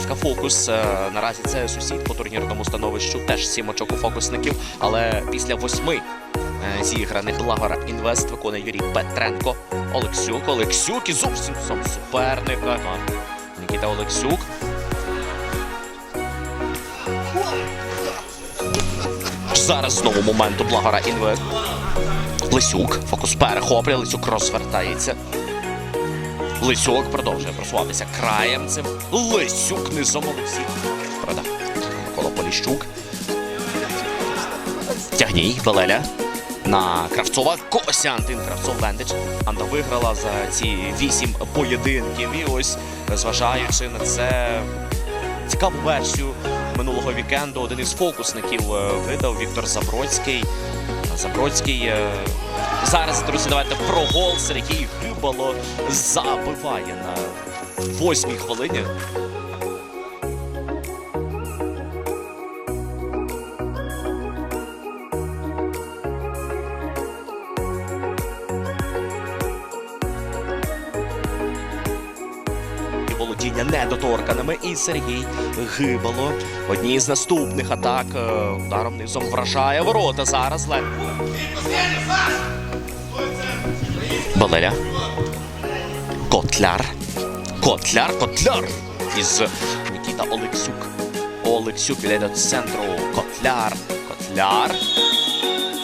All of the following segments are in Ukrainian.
ФК Фокус. Е, Наразі це сусід по турнірному становищу, теж сім очок у фокусників. Але після восьми е, зіграних Благора Інвест виконує Юрій Петренко. Олексюк. Олексюк і зовсім сам суперник. Ага. Нікіта Олексюк. Зараз знову момент у Благора Інвест. Лисюк. Фокус перехоплює. Лисюк розвертається. Лисюк продовжує просуватися краєм цим. Лисюк низом Олексій. Правда. Микола Поліщук. Тягній, Велеля. На Кравцова. Костянтин Кравцов Лендич. Анда виграла за ці вісім поєдинків. І ось, зважаючи на це цікаву версію минулого вікенду, один із фокусників е, видав Віктор Забродський. Забродський. е, Зараз, друзі, давайте про гол. Сергій Гибало забиває на восьмій хвилині. Володіння недоторканими. І Сергій Гибало. Одній з наступних атак е, ударом низом вражає ворота. Зараз легко. Балеля. Котляр. Котляр, Котляр. Із Нікіта Олексюк. Олексюк іде до центру. Котляр. Котляр.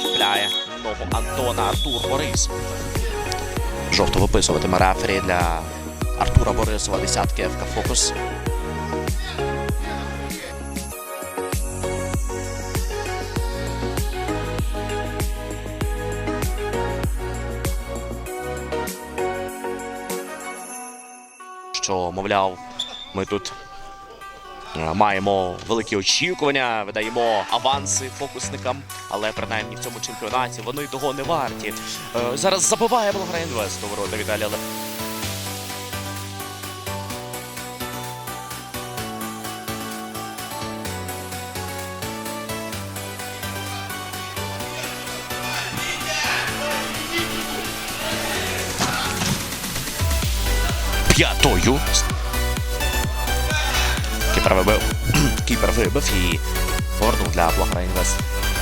Чіпляє ногу Антона Артур Борис. Жовто виписуватиме рефері для Артура Борисова. Десятки ФК Фокус. що, мовляв, ми тут е, маємо великі очікування, видаємо аванси фокусникам, але принаймні в цьому чемпіонаті вони того не варті. Е, Зараз забиває Болград Інвест у ворота Віталія Ле- п'ятою. Кіпер вибив. Кіпер вибив і повернув для Благора Інвест,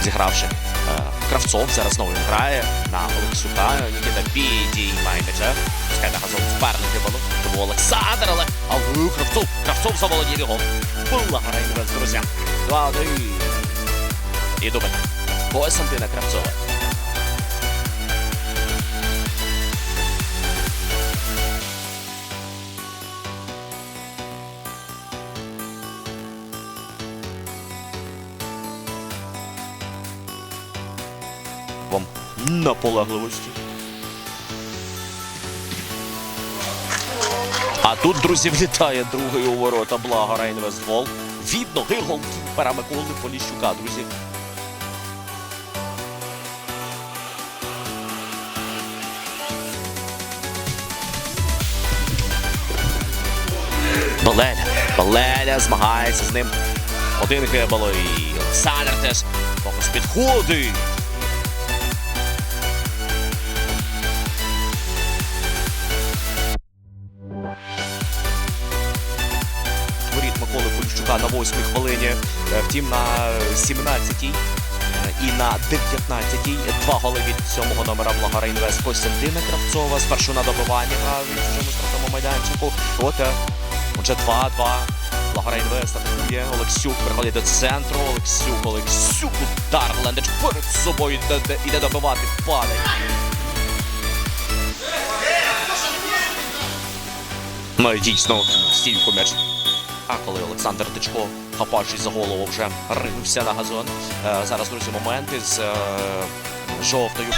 зігравши. Е, Кравцов зараз знову він грає на Олексюка. Нікіта підіймає м'яча. Пускай на газон впернути було. Тому Олександр, але а ви Кравцов. Кравцов заволодів його. Благора Інвест, друзі. 2-1. І дубль. Костянтина Кравцова. Вам наполегливості. А тут, друзі, влітає другий у ворота Благора Інвестгол. Від ноги голкіпера Миколи Поліщука, друзі. Балеля. Балеля змагається з ним. Один гебало і Олександр теж фокус підходить. Миколи на 8 хвилині. Е, Втім, на 17-й е, і на 19-й два голи від сьомого номера Благара Інвест Костянтина Кравцова. Спершу на добиванні грав від чужому штрафному майданчику. От е, отже 2-2. Благара Інвест атакує. Олексюк приходить до центру. Олексюк, Олексюк, удар. Лендич перед собою йде, йде- добивати. Падає. Ну дійсно стільку м'яч. А коли Олександр Дичко, хапаючись за голову, вже ринувся на газон. Е, зараз, друзі, моменти з е, жовтою.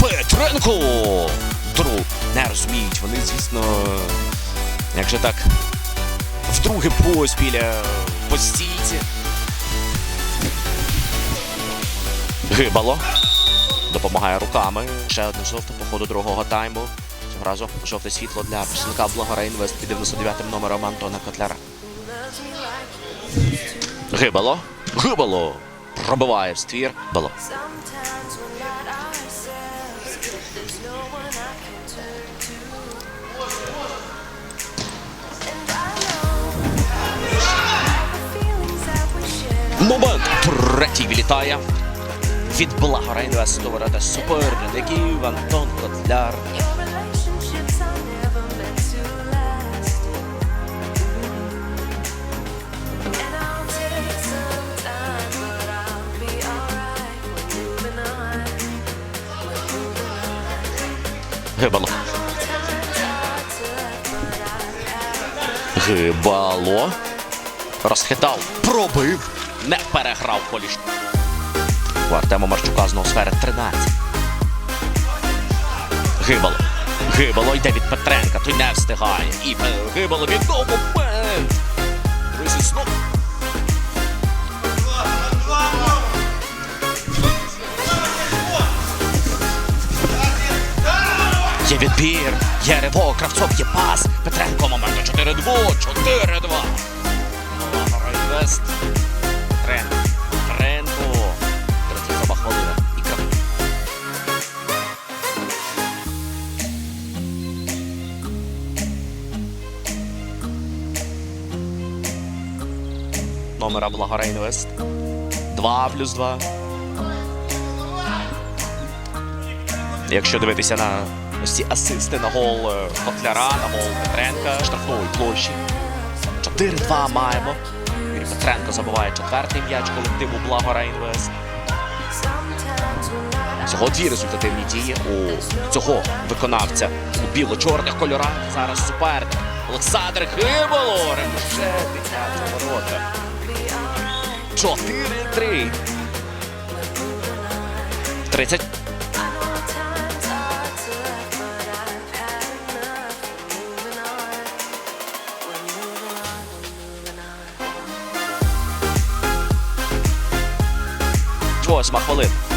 Петренко! Дру не розуміють. Вони, звісно, як же так, вдруге поспіль е, по. Гибало допомагає руками. Ще одне жовте по ходу другого тайму. Цього разу жовте світло для представника Благора інвест під 99-м номером Антона Котляра. Гибало. Гибало. Пробиває в ствір. Бало. Момент третій вилітає. Від Благо Рейнвесту ворота суперників Антон Котляр. Гибало. Гибало. Розхитав. Пробив. Не переграв поліш. У Артема Марчука знову сфери 13. Гибало. Гибало йде від Петренка, той не встигає. І е, гибало від момент. Друзі, знов. Є відбір, є ривок, Кравцов є пас. Петренко моменту 4-2, 4-2. Нова Інвест. Номера Благора Інвест. 2 плюс 2. Якщо дивитися на ось ці асисти на гол е, Котляра, на гол Петренка, штрафної площі. 4-2 маємо. Юрій Петренко забиває четвертий м'яч колективу Благора Інвест. Всього дві результативні дії у цього виконавця у біло-чорних кольорах. Зараз суперник. Олександр Гибало. Ремушет дитячого ворота. 4-3. 30. I know times are tough, but I've had enough. We're moving on. We're moving on. We're moving on. Восьма хвилина.